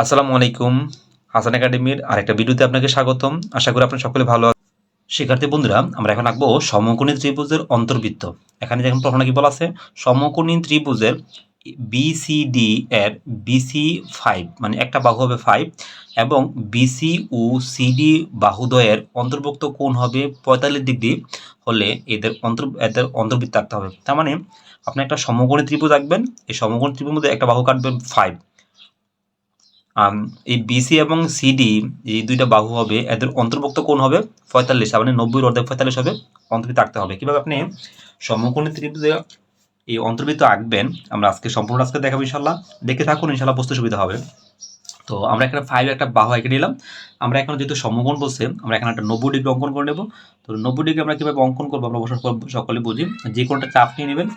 আসসালামু আলাইকুম। হাসান একাডেমির আরেকটা ভিডিওতে আপনাকে স্বাগতম। আশা করি আপনারা সকলে ভালো। শিক্ষার্থী বন্ধুরা, আমরা এখন আঁকবো সমকোণী ত্রিভুজের অন্তর্বৃত্ত। এখানে দেখুন প্রশ্ন কি বলা আছে? সমকোণী ত্রিভুজের বিসিডি এর বিসি ফাইভ মানে একটা বাহু হবে ফাইভ এবং বিসি ও সিডি বাহুদ্বয়ের অন্তর্ভুক্ত কোণ হবে পঁয়তাল্লিশ ডিগ্রি হলে এদের অন্তর, এদের অন্তর্বৃত্ত আঁকতে হবে। তার মানে আপনি একটা সমকোণী ত্রিভুজ আঁকবেন। এই সমকোণী ত্রিভুজের মধ্যে একটা বাহু কাটবেন ফাইভ এই বিসি এবং সিডি এই দুইটা বাহু হবে, এদের অন্তর্ভুক্ত কোণ হবে পঁয়তাল্লিশ মানে নব্বই অর্ধেক পঁয়তাল্লিশ হবে অন্তর্বৃত্ত আঁকতে হবে। কীভাবে আপনি সমকোণী ত্রিভুজে এই অন্তর্বৃত্ত আঁকবেন, আমরা আজকে সম্পূর্ণ আজকে দেখাবো ইনশাল্লাহ দেখে থাকুন ইনশাল্লাহ বুঝতে সুবিধা হবে। তো আমরা এখানে ফাইভ একটা বাহু এঁকে নিলাম। আমরা এখন যেহেতু সমকোণ বলছে, আমরা এখানে একটা নব্বই ডিগ্রি অঙ্কন করে নেব। তো নব্বই ডিগ্রি আমরা কীভাবে অঙ্কন করব, আমরা সকলে বুঝি। যে কোনটা চাপ নিয়ে নেবেন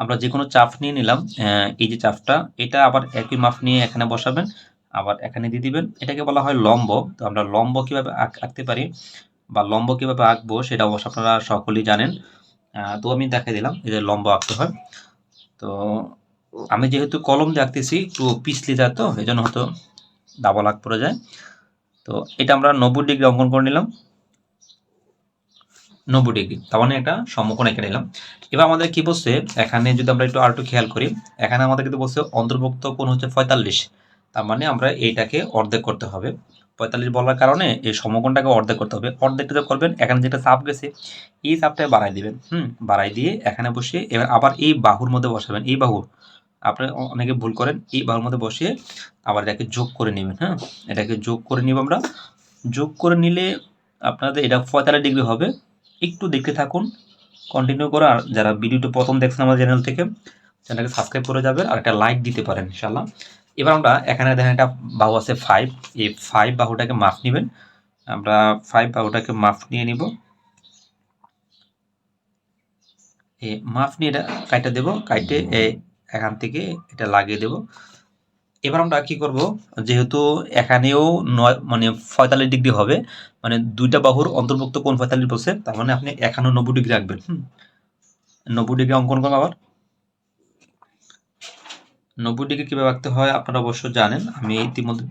আমরা যে কোনো চাপ নিয়ে নিলাম এই যে চাপটা, এটা আবার একই মাপ নিয়ে এখানে বসাবেন, আবার এখানে দিয়ে দিবেন। এটাকে বলা হয় লম্ব। তো আমরা লম্ব কীভাবে আঁক- আঁকতে পারি বা লম্ব কীভাবে আঁকবো সেটা অবশ্য আপনারা সকলেই জানেন। তো আমি দেখাই দিলাম, এই যে লম্ব আঁকতে হয়। তো আমি যেহেতু কলম দিয়ে আঁকতেছি, একটু পিছলি যায় তো এই জন্য হয়তো ডাবল আঁক পড়ে যায়। তো এটা আমরা নব্বই ডিগ্রি অঙ্কন করে নিলাম। নব্বই ডিগ্রি। তার মানে একটা সমকোণ এঁকে নিলাম এবার আমাদের কি বলছে? এখানে যদি আমরা একটু আর একটু খেয়াল করি, এখানে আমাদের কিন্তু বলছে অন্তর্ভুক্ত কোণ হচ্ছে পঁয়তাল্লিশ। তার মানে আমরা এইটাকে অর্ধেক করতে হবে। পঁয়তাল্লিশ বলার কারণে এই সমকোণটাকে অর্ধেক করতে হবে। অর্ধেকটা যে করবেন, এখানে যেটা চাপ গেছে, এই চাপটাকে বাড়াই দিবেন। হুম বাড়াই দিয়ে এখানে বসিয়ে এবার আবার এই বাহুর মধ্যে বসাবেন। এই বাহু, আপনি অনেকে ভুল করেন, এই বাহুর মধ্যে বসিয়ে আবার এটাকে যোগ করে নেবেন। হ্যাঁ এটাকে যোগ করে নিব আমরা। যোগ করে নিলে আপনাদের এটা পঁয়তাল্লিশ ডিগ্রি হবে। একটু দেখতে থাকুন। কন্টিনিউ করো আর যারা ভিডিওটা প্রথম দেখছেন আমাদের চ্যানেল থেকে, চ্যানেলটাকে সাবস্ক্রাইব করে যাবেন আর একটা লাইক দিতে পারেন ইনশাল্লাহ এবার আমরা এখানে দেখেন একটা বাহু আছে ফাইভ এই ফাইভ বাহুটাকে মাপ নেবেন। আমরা ফাইভ বাহুটাকে মাপ নিয়ে নিব। মাপ নিয়ে এটা কাইটা দেবো, কাইটে এখান থেকে এটা লাগিয়ে দেব। এবার আমরা কি করব? যেহেতু এখানেও নয় মানে পঁয়তাল্লিশ ডিগ্রি হবে মানে দুইটা বাহুর অন্তর্ভুক্ত কোন পঁয়তাল্লিশ বলছে তার মানে আপনি এখানেও নব্বই ডিগ্রি রাখবেন, হুম? নব্বই ডিগ্রি অঙ্কন করব আবার। নব্বই ডিগ্রি কীভাবে রাখতে হয় আপনারা অবশ্য জানেন, আমি ইতিমধ্যে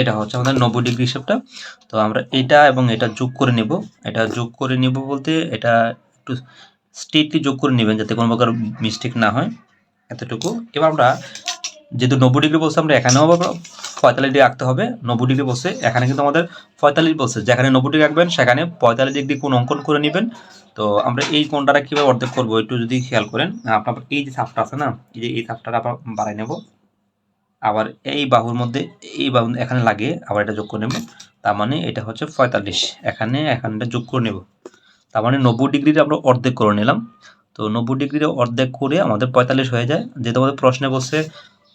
এটা হচ্ছে আমাদের নব্বই ডিগ্রি হিসাবটা তো আমরা এটা এবং এটা যোগ করে নেব। এটা যোগ করে নেব বলতে এটা একটু স্ট্রেটলি যোগ করে নেবেন যাতে কোনো প্রকার মিস্টেক না হয়। এতটুকু। এবার আমরা যেহেতু নব্বই ডিগ্রি বলছে, আমরা এখানেও আবার পঁয়তাল্লিশ ডিগ্রি রাখতে হবে। নব্বই ডিগ্রি বলছে, এখানে কিন্তু আমাদের পঁয়তাল্লিশ বলছে। যেখানে নব্বই ডিগ্রি রাখবেন সেখানে পঁয়তাল্লিশ ডিগ্রি কোন অঙ্কন করে নেবেন। তো আমরা এই কোণটাটা কীভাবে অর্ধেক করব একটু যদি খেয়াল করেন। আপনার এই যে ছাপটা আছে না, এই যে এই ছাপটাটা আবার বাড়াই নেব। আবার এই বাহুর মধ্যে এই বাহু এখানে লাগে আবার এটা যোগ করে নেব। তার মানে এটা হচ্ছে পঁয়তাল্লিশ। এখানে এখানটা যোগ করে নেব। তার মানে নব্বই ডিগ্রির আমরা অর্ধেক করে নিলাম। তো নব্বই ডিগ্রির অর্ধেক করে আমাদের পঁয়তাল্লিশ হয়ে যায়। যেহেতু আমাদের প্রশ্নে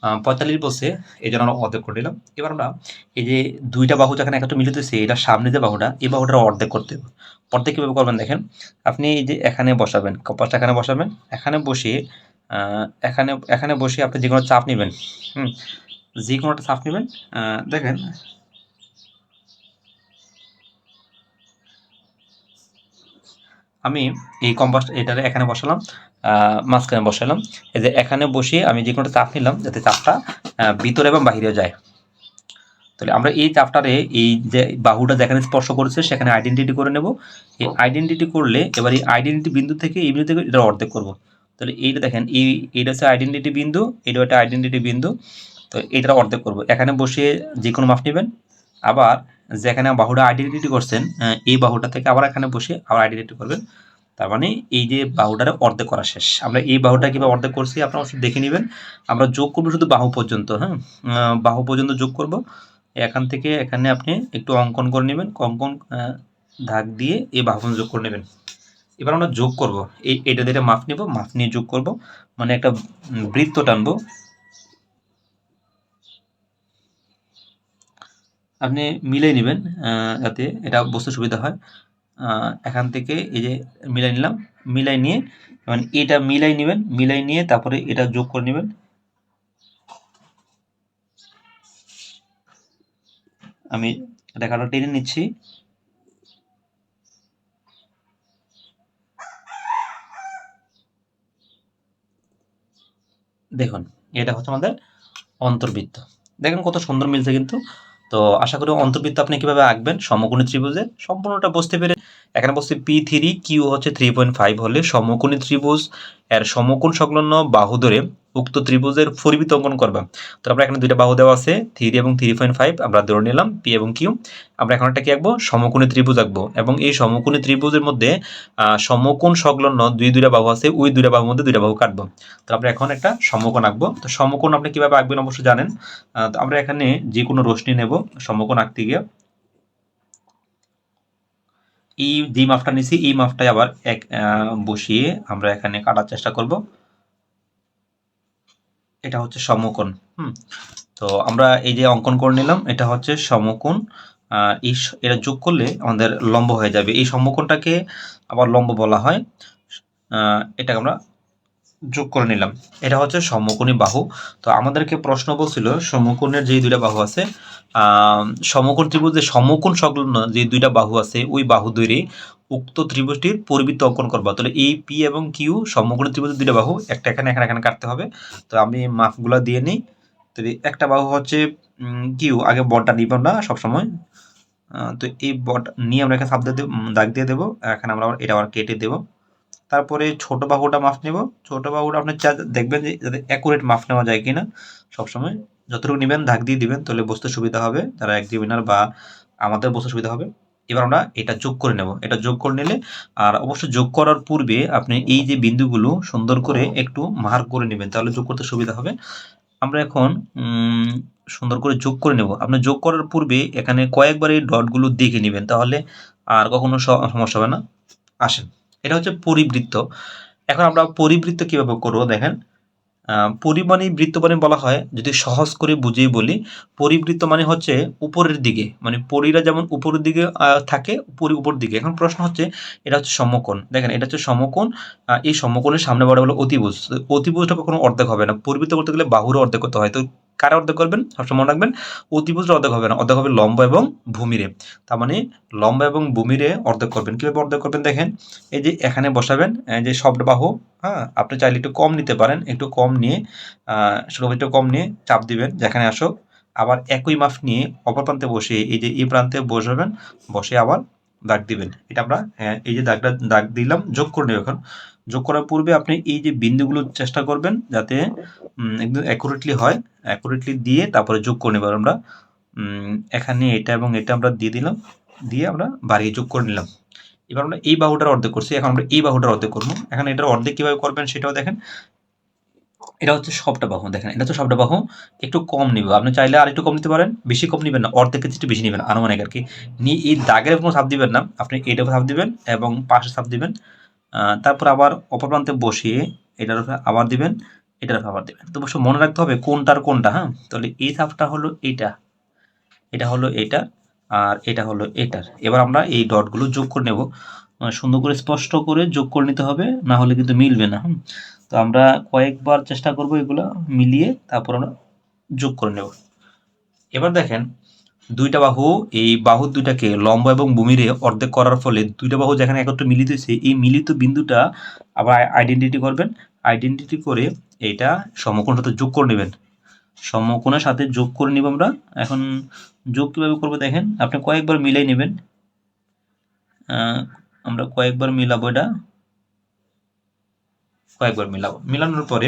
আহ, পঁয়তাল্লিশ বলছে এই জন্য আমরা অর্ধেক করে নিলাম। এবার আমরা এই যে দুইটা বাহু যেখানে একটা মিলিত এটা সামনে যে বাহুটা এই বাহুটা অর্ধেক করতে হবে। অর্ধেক কীভাবে করবেন দেখেন? আপনি এই যে এখানে বসাবেন কপাসটা এখানে বসাবেন। এখানে বসিয়ে এখানে এখানে বসে আপনি যে কোনো চাপ নেবেন। হুম যে কোনো একটা চাপ নেবেন। দেখেন। আমি এই কম্পাস এটারে এখানে বসালাম মাঝখানে বসালাম। এই যে এখানে বসিয়ে আমি যে কোনো চাপ নিলাম, যাতে চাপটা ভিতরে এবং বাহিরে যায়। তাহলে আমরা এই চাপটারে, এই যে বাহুটা যেখানে স্পর্শ করেছে, সেখানে আইডেন্টিটি করে নেব। এই আইডেন্টিটি করলে, এবার এই আইডেন্টিটি বিন্দু থেকে এই বিন্দু থেকে এটা অর্ধেক করব। তাহলে এইটা দেখেন, এই, এইটা হচ্ছে আইডেন্টিটি বিন্দু এটা একটা আইডেন্টিটি বিন্দু, তো এইটা অর্ধেক করব। এখানে বসিয়ে যে কোনো মাপ নেবেন। আবার যেখানে বাহুটা আইডেন্টিটি করছেন এই বাহুটা থেকে আবার এখানে বসে আবার আইডেন্টিটি করবেন। তার মানে এই যে বাহুটার অর্ধেক করা শেষ। আমরা এই বাহুটা কীভাবে অর্ধেক করছি আপনারা অবশ্যই দেখে নেবেন। আমরা যোগ করব শুধু বাহু পর্যন্ত হ্যাঁ? বাহু পর্যন্ত যোগ করব। এখান থেকে এখানে আপনি একটু অঙ্কন করে নেবেন। অঙ্কন ধাক দিয়ে এই বাহু যোগ করে নেবেন। এবার আমরা যোগ করব। এই, এটা দিয়ে মাপ নেব, মাপ নিয়ে যোগ করব। মানে একটা বৃত্ত টানবো। আপনি মিলাই নেবেন যাতে এটা বুঝতে সুবিধা হয়। এখান থেকে এই যে মিলাই নিলাম মিলাই নিয়ে মানে এটা মিলাই নেবেন মিলাই নিয়ে তারপরে এটা যোগ করে নেবেন। আমি রেখাটা টেনে নিচ্ছি। দেখুন, এটা হচ্ছে আমাদের অন্তর্বৃত্ত। দেখেন কত সুন্দর মিলছে কিন্তু। তো আশা করি অন্তর্বৃত্ত আপনি কীভাবে আঁকবেন? সমকোণী ত্রিভুজে সম্পূর্ণটা বুঝতে পেরে এখানে বসছে পি থ্রি কিউ হচ্ছে থ্রি পয়েন্ট ফাইভ হলে সমকোণী ত্রিভুজ, এর সমকোণ সংলগ্ন বাহু ধরে উক্ত ত্রিভুজের পরিবৃত অঙ্কন করবা। তো আমরা এখানে দুইটা বাহু দেওয়া আছে, থ্রি এবং থ্রি পয়েন্ট ফাইভ, আমরা ধরে নিলাম পি এবং কিউ আমরা এখন একটা কি আঁকবো? সমকোণী ত্রিভুজ আঁকবো। এবং এই সমকোণী ত্রিভুজের মধ্যে সমকোণ সংলগ্ন দুই দুইটা বাহু আছে, ওই দুইটা বাহুর মধ্যে দুইটা বাহু কাটবো। তো আমরা এখন একটা সমকোণ আঁকবো। তো সমকোণ আপনি কীভাবে আঁকবেন অবশ্যই জানেন। তো আমরা এখানে যে কোনো রশ্মি নেব, সমকোণ আঁকতে গিয়ে। এই যে মাপটা নিছি, এই মাপটাই আবার এক বসিয়ে আমরা এখানে কাটার চেষ্টা করব। এটা হচ্ছে সমকোণ, হুম? তো আমরা এই যে অঙ্কন করে নিলাম, এটা হচ্ছে সমকোণ আর এই এটা যোগ করলে আমাদের লম্ব হয়ে যাবে। এই সমকোণটাকে আবার লম্ব বলা হয়। এটাকে আমরা যোগ করে নিলাম। এটা হচ্ছে সমকোণী বাহু। তো আমাদেরকে প্রশ্ন বলছিল, সমকোণের যে দুইটা বাহু আছে সমকোণ ত্রিভুজের সমকোণ সংলগ্ন যে দুইটা বাহু আছে, ওই বাহু দুইরে উক্ত ত্রিভুজটির পরিবৃত্ত অঙ্কন করবা। তাহলে এই পি এবং কিউ সমকোণ ত্রিভুজের দুইটা বাহু একটা এখানে এখানে এখানে কাটতে হবে। তো আমি মাপগুলো দিয়ে নিই। তো একটা বাহু হচ্ছে কিউ আগে বটটা নিব না সবসময়। তো এই বট নিয়ে আমরা এখানে সাপ দিয়ে দাগ দিয়ে দেবো। এখানে আমরা এটা আবার কেটে দেবো। তারপরে ছোট বাহুটা মাপ নেব। ছোট বাহুটা আপনি দেখবেন যে যাতে অ্যাকুরেট মাপ নেওয়া যায় কিনা। সবসময় যতটুকু নেবেন ধাক দিয়ে দিবেন, তাহলে বসতে সুবিধা হবে। যারা এক্সামিনার বা আমাদের বসতে সুবিধা হবে। এবার আমরা এটা যোগ করে নেব। এটা যোগ করে নিলে, আর অবশ্য যোগ করার পূর্বে আপনি এই যে বিন্দুগুলো সুন্দর করে একটু মার্ক করে নেবেন, তাহলে যোগ করতে সুবিধা হবে। আমরা এখন সুন্দর করে যোগ করে নেব। আপনি যোগ করার পূর্বে এখানে কয়েকবার এই ডটগুলো দেখে নেবেন, তাহলে আর কখনো সমস্যা হবে না। আসেন। এটা হচ্ছে পরিবৃত্ত। এখন আমরা পরিবৃত্ত কীভাবে করব দেখেন। পরিমাণী বৃত্ত মানে বলা হয়, যদি সহজ করে বুঝিয়ে বলি, পরিবৃত্ত মানে হচ্ছে উপরের দিকে মানে পরিরা যেমন উপরের দিকে থাকে পরি উপর দিকে। এখন প্রশ্ন হচ্ছে, এটা হচ্ছে সমকোণ। দেখেন, এটা হচ্ছে সমকোণ এই সমকোণের সামনে বড় বলো অতিভুজ। অতিভুজটা কখনো অর্ধেক হবে না। পরিবৃত্ত করতে গেলে বাহুরও অর্ধেক করতে হয়। তো কারা অর্ধেক করবেন? সবসময় মনে রাখবেন অতিভুজটা অর্ধেক হবে না। অর্ধেক হবে লম্বা এবং ভূমিরে। তার মানে লম্বা এবং ভূমিরে অর্ধেক করবেন। কীভাবে অর্ধেক করবেন দেখেন? এই যে এখানে বসাবেন যে শব্দ বাহু হ্যাঁ আপনি চাইলে একটু কম নিতে পারেন একটু কম নিয়ে একটু কম নিয়ে চাপ দিবেন যেখানে আসো আবার একই মাপ নিয়ে অপর প্রান্তে বসে এই যে এই প্রান্তে বসাবেন বসে আবার দাগ দিবেন। এটা আমরা হ্যাঁ, এই যে দাগটা দাগ দিলাম যোগ করে নেব এখন। যোগ করার পূর্বে আপনি এই যে বিন্দুগুলো চেষ্টা করবেন যাতে একদম অ্যাকুরেটলি হয়। অ্যাকুরেটলি দিয়ে তারপরে যোগ করে নেব। আমরা এখানে এটা এবং এটা আমরা দিয়ে দিলাম, দিয়ে আমরা বাড়িয়ে যোগ করে নিলাম। এবার আমরা এই বাহুটার অর্ধেক করছি। এখন আমরা এই বাহুটার অর্ধেক করব। এখন এটার অর্ধেক কীভাবে করবেন সেটাও দেখেন। এটা হচ্ছে সবটা বাহু, দেখেন। এটা হচ্ছে সবটা বাহু। একটু কম নিব। আপনি চাইলে আর একটু কম নিতে পারেন। বেশি কম নেবেন না। অর্ধেক একটু বেশি নেবেন, আনুমানিক আর কি। নিয়ে এই দাগের কোনো সাপ দিবেন না। আপনি এইটা সাপ দিবেন এবং পাশে সাপ দিবেন। তারপর আবার অপর প্রান্তে বসিয়ে এটার আবার দিবেন। এটার আবার দিবেন। তো অবশ্য মনে রাখতে হবে কোনটার কোনটা হ্যাঁ? তাহলে এই সাপটা হলো এইটা এটা হলো এটা আর এটা হলো এটার। এবার আমরা এই ডটগুলো যোগ করে নেব। সুন্দর করে স্পষ্ট করে যোগ করে নিতে হবে, না হলে কিন্তু মিলবে না তো আমরা কয়েকবার চেষ্টা করব এগুলো মিলিয়ে তারপর আমরা যোগ করে নেব। এবার দেখেন, দুইটা বাহু, এই বাহু দুইটাকে লম্বা এবং ভূমিরে অর্ধেক করার ফলে দুইটা বাহু যেখানে একত্র মিলিত হয়েছে, এই মিলিত বিন্দুটা আবার আইডেন্টিটি করবেন। আইডেন্টিটি করে এইটা সমকোণ সাথে যোগ করে নেবেন। সমকোণের সাথে যোগ করে নিব আমরা। এখন যোগ কীভাবে করব দেখেন, আপনি কয়েকবার মিলাই নেবেন। আমরা কয়েকবার মিলাবো এটা। কয়েকবার মিলাবো। মিলানোর পরে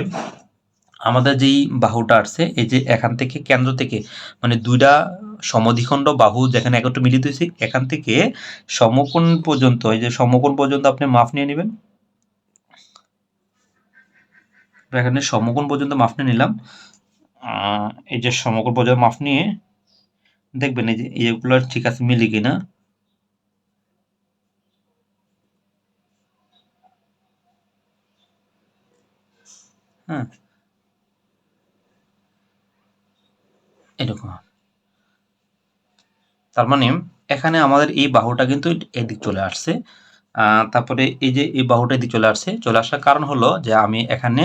আমাদের যেই বাহুটা আসছে, এই যে এখান থেকে কেন্দ্র থেকে মানে দুইটা সমদ্বিখণ্ড বাহু যেখানে একত্র মিলিত হয়েছে, এখান থেকে সমকোণ পর্যন্ত, এই যে সমকোণ পর্যন্ত আপনি মাপ নিয়ে নেবেন। এখানে সমকোণ পর্যন্ত মাপ নিয়ে নিলাম। এই যে সমকোণ পর্যন্ত মাপ নিয়ে দেখবেন এই যে এইগুলো ঠিক আছে মিলি কিনা। হ্যাঁ। তার মানে এখানে আমাদের এই বাহুটা কিন্তু এদিক চলে আসছে। তারপরে এই যে এই বাহুটা দিয়ে চলে আসছে, চলে আসার কারণ হলো যে আমি এখানে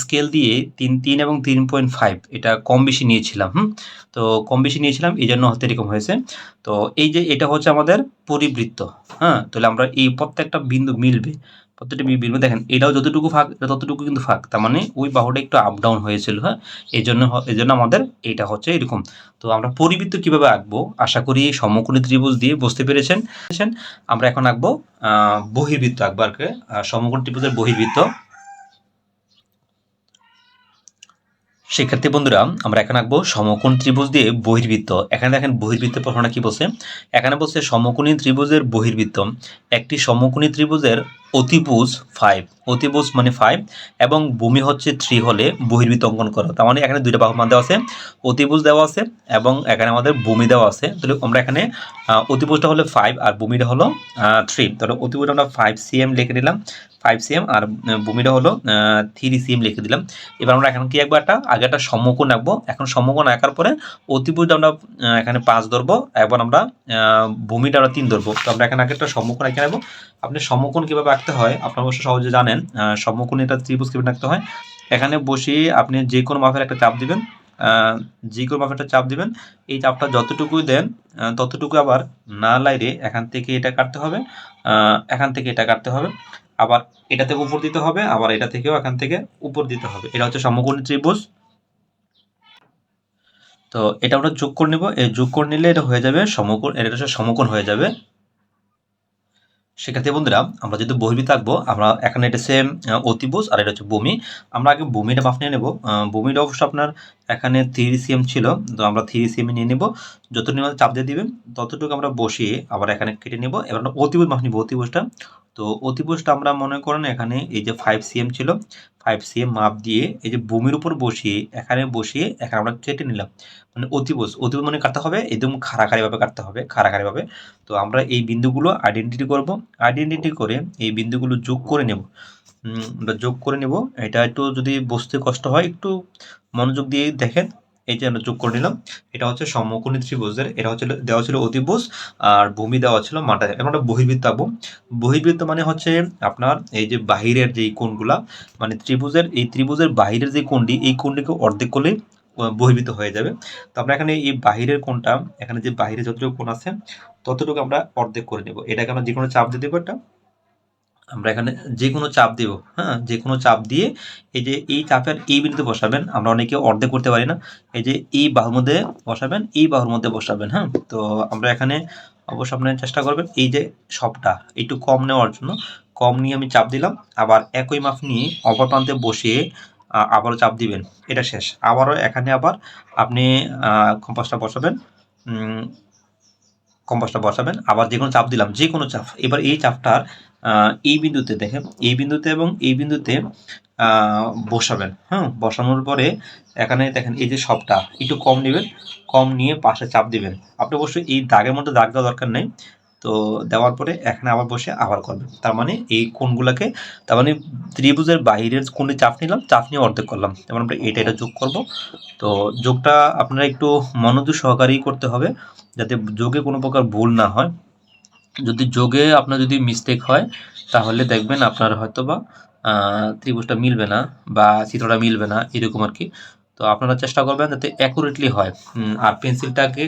স্কেল দিয়ে তিন তিন এবং তিন পয়েন্ট ফাইভ এটা কম বেশি নিয়েছিলাম, হুম? তো কম বেশি নিয়েছিলাম, এই জন্য হতে এরকম হয়েছে। তো এই যে এটা হচ্ছে আমাদের পরিবৃত্ত হ্যাঁ? তাহলে আমরা এই প্রত্যেকটা বিন্দু মিলবে। প্রত্যেকটা বিন্দু দেখেন, এটাও যতটুকু ফাঁক, এটা ততটুকু কিন্তু ফাঁক। তার মানে ওই বাহুটা একটু আপ ডাউন হয়েছিল হ্যাঁ? এই জন্য এই জন্য আমাদের এটা হচ্ছে এরকম। তো আমরা পরিবৃত্ত কীভাবে আঁকবো? আশা করি এই সমকোণী ত্রিভুজ দিয়ে বুঝতে পেরেছেন? আমরা এখন আঁকবো বহির্বৃত্ত আঁকবো আর সমকোণ ত্রিভুজের বহির্বৃত্ত শিক্ষার্থী বন্ধুরা, আমরা এখন আঁকবো সমকোণ ত্রিভুজ দিয়ে বহির্বৃত্ত। এখানে দেখেন বহির্বৃত্তের প্রশ্নটা কি বলছে? এখানে বলছে সমকোণী ত্রিভুজের বহির্বৃত্ত, একটি সমকোণী ত্রিভুজের অতিভুজ ফাইভ অতিভুজ মানে ফাইভ এবং ভূমি হচ্ছে থ্রি হলে বহির্বৃত্ত অঙ্কন করো। তার মানে এখানে দুইটা বাহুমান দেওয়া আছে, অতিভুজ দেওয়া আছে এবং এখানে আমাদের ভূমি দেওয়া আছে। তাহলে আমরা এখানে অতিভুজটা হলো ফাইভ আর ভূমিটা হলো থ্রি তাহলে অতিভুজটা আমরা ফাইভ সিএম লিখে দিলাম ফাইভ সিএম আর ভূমিটা হলো থ্রি সিএম লিখে দিলাম। এবার আমরা এখন কি আঁকবো একটা? আগে একটা সমকোণ আঁকবো। এখন সমকোণ আঁকার পরে অতিভুজটা আমরা এখানে পাঁচ ধরবো। এবার আমরা ভূমিটা আমরা তিন ধরবো। তো আমরা এখানে আগে একটা সমকোণ এঁকে নেব। আপনি সমকোণ কীভাবে আঁকতে হয়, আপনারা অবশ্য সহজে জানেন সমকোণ এটা ত্রিভুজ কীভাবে আঁকতে হয়। এখানে বসিয়ে আপনি যে কোনো মাপের একটা চাপ দিবেন যে কোনো মাপের একটা চাপ দিবেন। এই চাপটা যতটুকুই দেন ততটুকু আবার না লাইরে এখান থেকে এটা কাটতে হবে এখান থেকে এটা কাটতে হবে। আবার এটা থেকে উপর দিতে হবে, আবার এটা থেকেও এখান থেকে উপর দিতে হবে। এটা হচ্ছে সমকোণী ত্রিভুজ। তো এটা আমরা যোগ করে নেব। এই যোগ করে নিলে এটা হয়ে যাবে সমকোণ, এটা হচ্ছে সমকোণ হয়ে যাবে। শিক্ষার্থী বন্ধুরা, আমরা যদি বহির্বৃত্ত থাকব, আমরা এখানে এটা সেম অতিভুজ আর এটা হচ্ছে ভূমি। আমরা আগে ভূমিটা মাপ নিয়ে নেব। ভূমিটা অবশ্য আপনার এখানে থ্রি সিএম ছিল, তো আমরা থ্রি সিএম নিয়ে নেব। যতটুকু চাপ দিয়ে দিবেন, ততটুকু আমরা বসিয়ে আবার এখানে কেটে নেব। এবার আমরা অতিভুজ নিব, অতিভুজটা। তো অতিভুজটা আমরা মনে করেন এখানে এই যে ফাইভ সিএম ছিল ফাইভ সিএম মাপ দিয়ে এই যে ভূমির উপর বসিয়ে, এখানে বসিয়ে, এখানে আমরা কেটে নিলাম। মানে অতিভুজ অতিভুজ মানে কাটতে হবে, একদম খাড়াখাড়িভাবে কাটতে হবে, খাড়াখাড়িভাবে। তো আমরা এই বিন্দুগুলো আইডেন্টিটি করব। আইডেন্টিটি করে এই বিন্দুগুলো যোগ করে নেব। আমরা যোগ করে নেব। এটা একটু যদি বসতে কষ্ট হয়, একটু মনোযোগ দিয়ে দেখেন। এই যে আমরা যোগ করে নিলাম। এটা হচ্ছে সমকোণী ত্রিভুজের, এটা হচ্ছে দেওয়া ছিল অতিভুজ, আর ভূমি দেওয়া ছিল মাটা এখন আমরা বহির্বৃত্ত আঁকবো। বহির্বৃত্ত মানে হচ্ছে আপনার এই যে বাহিরের যে কোণগুলা মানে ত্রিভুজের, এই ত্রিভুজের বাহিরের যে কোণটি, এই কোণটিকে অর্ধেক করলে বহির্ভূত হয়ে যাবে। তো আমরা এখানে এই বাহিরের কোণটা, এখানে যে বাহিরে যতটুকু কোণ আছে, ততটুকু আমরা অর্ধেক করে নেব। এটাকে আমরা যে কোনো চাপ দিয়ে দেবো একটা। আমরা এখানে যে কোনো চাপ দেব হ্যাঁ? যে কোনো চাপ দিয়ে এই যে এই চাপের এই বিন্দুতে বসাবেন, আমরা অনেকে অর্ধেক করতে পারি না। এই যে এই বাহুর মধ্যে বসাবেন, এই বাহুর মধ্যে বসাবেন হ্যাঁ? তো আমরা এখানে অবশ্য আপনার চেষ্টা করবেন এই যে সবটা, একটু কম নেওয়ার জন্য। কম নিয়ে আমি চাপ দিলাম, আবার একই মাপ নিয়ে অপর প্রান্তে বসিয়ে আবারও চাপ দিবেন। এটা শেষ। আবারও এখানে আবার আপনি কম্পাসটা বসাবেন কম্পাসটা বসাবেন, আবার যে কোনো চাপ দিলাম যে কোনো চাপ। এবার এই চাপটার এই বিন্দুতে দেখেন, এই বিন্দুতে এবং এই বিন্দুতে বসাবেন। হ্যাঁ বসানোর পরে এখানে দেখেন, এই যে সবটা, একটু কম নেবেন, কম নিয়ে পাশে চাপ দিবেন। আপনি অবশ্যই এই দাগের মধ্যে দাগ দেওয়া দরকার নেই। তো দেওয়ার পরে এখানে আবার বসে আবার করবেন। তার মানে এই কোণগুলোকে, তার মানে ত্রিভুজের বাইরের কোণে চাপ নিলাম, চাপ নিয়ে অর্ধেক করলাম। যেমন আমরা এটা এটা যোগ করব। তো যোগটা আপনারা একটু মনোযোগ সহকারেই করতে হবে, যাতে যোগে কোনো প্রকার ভুল না হয়। যদি যোগে আপনার যদি মিস্টেক হয়, তাহলে দেখবেন আপনার হয়তো বা ত্রিভুজটা মিলবে না বা চিত্রটা মিলবে না, এরকম আর কি তো আপনারা চেষ্টা করবেন যাতে অ্যাকুরেটলি হয়। আর পেন্সিলটাকে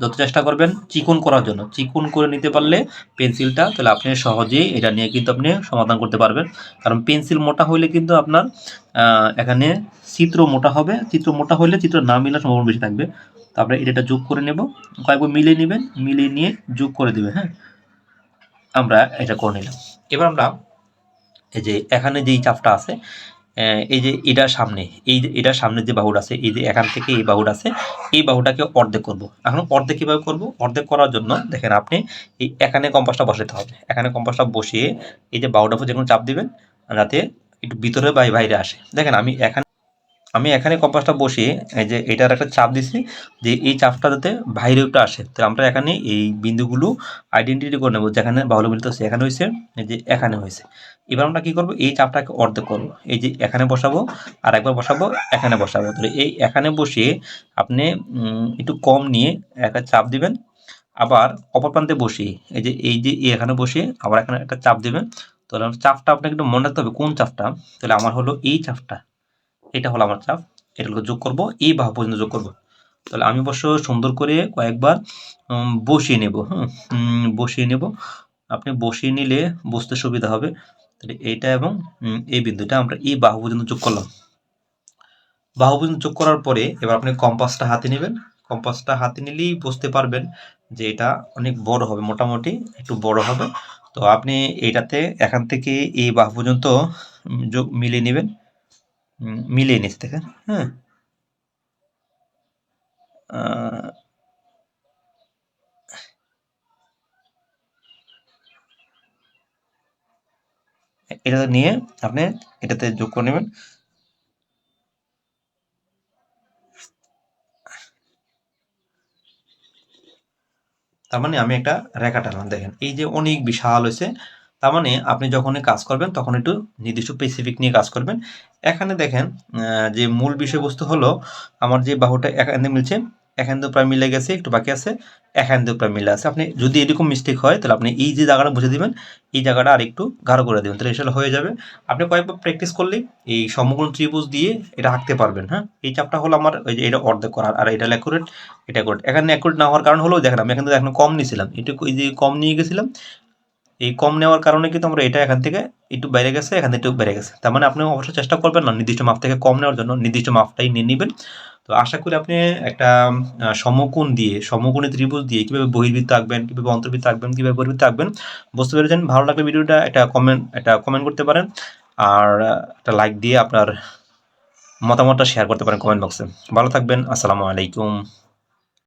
যত চেষ্টা করবেন চিকন করার জন্য। চিকন করে নিতে পারলে পেন্সিলটা তাহলে আপনি সহজেই এটা নিয়ে কিন্তু আপনি সমাধান করতে পারবেন। কারণ পেন্সিল মোটা হলে কিন্তু আপনার এখানে চিত্র মোটা হবে। চিত্র মোটা হলে চিত্র না মিলার সম্ভাবনা বেশি থাকবে। তারপরে এটা যোগ করে নেব। কয়েকবার মিলিয়ে নেবেন, মিলিয়ে নিয়ে যোগ করে দেবেন হ্যাঁ? আমরা এটা করে নিলাম। এবার আমরা এই যে এখানে যেই চাপটা আছে এই যে এটার সামনে, এই যে এটার সামনে যে বাহুটা আছে, এই যে এখান থেকে এই বাহুটা আছে, এই বাহুটাকে অর্ধেক করব। এখন অর্ধেক কীভাবে করব? অর্ধেক করার জন্য দেখেন আপনি এই এখানে কম্পাসটা বসাতে হবে। এখানে কম্পাসটা বসিয়ে এই যে বাহুটার উপর চাপ দিবেন, যাতে একটু ভিতরে বা বাইরে আসে। দেখেন আমি এখানে আমি এখানে কম্পাসটা বসিয়ে এই যে এটার একটা চাপ দিছি যে এই চাপটা যাতে বাইরে একটু আসে। তো আমরা এখানে এই বিন্দুগুলো আইডেন্টিটি করে নেব যেখানে বাহুল মিলিত হচ্ছে এখানে হয়েছে এই যে এখানে হয়েছে এবার আমরা কী করব? এই চাপটাকে অর্ধেক করব। এই যে এখানে বসাবো আর একবার বসাবো, এখানে বসাবো। তাহলে এই এখানে বসিয়ে আপনি একটু কম নিয়ে একটা চাপ দিবেন। আবার অপর প্রান্তে বসিয়ে, এই যে এই যে এখানে বসিয়ে আবার এখানে একটা চাপ দেবেন। তাহলে চাপটা আপনাকে একটু মনে রাখতে হবে, কোন চাপটা? তাহলে আমার হলো এই চাপটা। এটা হলো আমার চাপ এটা হলো যোগ করব এই বাহু পর্যন্ত যোগ করব। তাহলে আমি অবশ্য সুন্দর করে কয়েকবার বসিয়ে নেব উম, বসিয়ে নেব। আপনি বসিয়ে নিলে বুঝতে সুবিধা হবে। তাহলে এইটা এবং এই বিন্দুটা আমরা এই বাহু পর্যন্ত যোগ করলাম। বাহু পর্যন্ত যোগ করার পরে এবার আপনি কম্পাসটা হাতে নেবেন। কম্পাসটা হাতে নিলেই বুঝতে পারবেন যে এটা অনেক বড় হবে মোটামুটি একটু বড় হবে। তো আপনি এটাতে এখান থেকে এই বাহু পর্যন্ত যোগ মিলিয়ে নেবেন। মিলিয়ে নিচ্ছে দেখেন হ্যাঁ। আহ, এটাতে নিয়ে আপনি এটাতে যোগ করে নেবেন। তার মানে আমি একটা রেখা টানলাম দেখেন। এই যে অনেক বিশাল হয়েছে তার মানে আপনি যখন কাজ করবেন, তখন একটু নির্দিষ্ট স্পেসিফিক নিয়ে কাজ করবেন। এখানে দেখেন যে মূল বিষয়বস্তু হলো, আমার যে বাহুটা এখানে মিলছে এখান দিয়ে প্রায় মিলে গেছে, একটু বাকি আছে এখান দিয়ে প্রায় মিলে আছে। আপনি যদি এরকম মিস্টেক হয়, তাহলে আপনি এই যে জায়গাটা বুঝে দিবেন, এই জায়গাটা আর একটু গাঢ় করে দেবেন, তাহলে এসে হয়ে যাবে। আপনি কয়েকবার প্র্যাকটিস করলেই এই সমগ্র ত্রিভুজ দিয়ে এটা আঁকতে পারবেন হ্যাঁ? এই চাপটা হলো আমার ওই যে এটা অর্ধেক করা, আর এটা অ্যাকুরেট এটা অ্যাকুরেট এখানে অ্যাকুরেট না হওয়ার কারণ হলো, দেখেন আমি এখান থেকে এখন কম নিয়েছিলাম এটুকু এই যে কম নিয়ে গেছিলাম এই কম নেওয়ার কারণে কিন্তু আমরা এটা এখান থেকে একটু বেড়ে গেছে, এখান থেকে একটু বেড়ে গেছে। তার মানে আপনি অবশ্যই চেষ্টা করবেন না নির্দিষ্ট মাপ থেকে কম নেওয়ার জন্য, নির্দিষ্ট মাপটাই নিয়ে নেবেন। তো আশা করি আপনি একটা সমকোণ দিয়ে, সমকোণী ত্রিভুজ দিয়ে কীভাবে বহির্বৃত্ত আঁকবেন, কীভাবে অন্তর্বৃত্ত আঁকবেন, কীভাবে বহির্বৃত্ত আঁকবেন, বুঝতে পেরেছেন? ভালো লাগলে ভিডিওটা একটা কমেন্ট একটা কমেন্ট করতে পারেন। আর, একটা লাইক দিয়ে আপনার মতামতটা শেয়ার করতে পারেন কমেন্ট বক্সে ভালো থাকবেন, আসসালামু আলাইকুম।